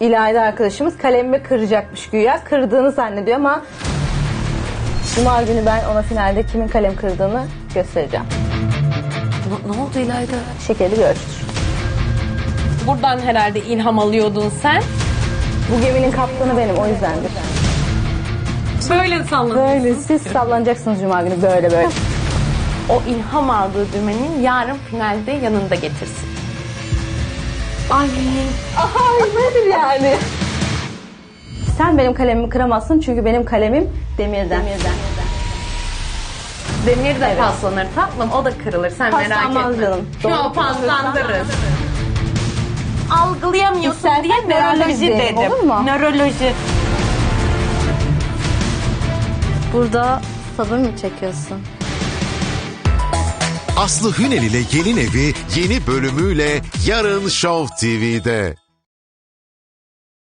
İlayda arkadaşımız kalemimi kıracakmış güya. Kırdığını zannediyor ama Cuma günü ben ona finalde kimin kalem kırdığını göstereceğim. Ne, ne oldu İlayda? Şekeri görüştür. Buradan herhalde ilham alıyordun sen. Bu geminin kaptanı benim o yüzdendir. Böyle sallanıyorsun. Böyle siz sallanacaksınız Cuma günü böyle böyle. O ilham aldığı dümenin yarın finalde yanında getirsin. Ay. Ay nedir yani? Sen benim kalemimi kıramazsın çünkü benim kalemim demirden. Demir de paslanır tatlım o da kırılır sen merak Paslanmaz etme. canım. Şu Doğru. paslandırır. Algılayamıyorsun İstersen diye nöroloji izleyelim, dedim. olur mu? Nöroloji. Burada sabun mu çekiyorsun? Aslı Hünel ile Gelin Evi yeni bölümüyle yarın Show TV'de.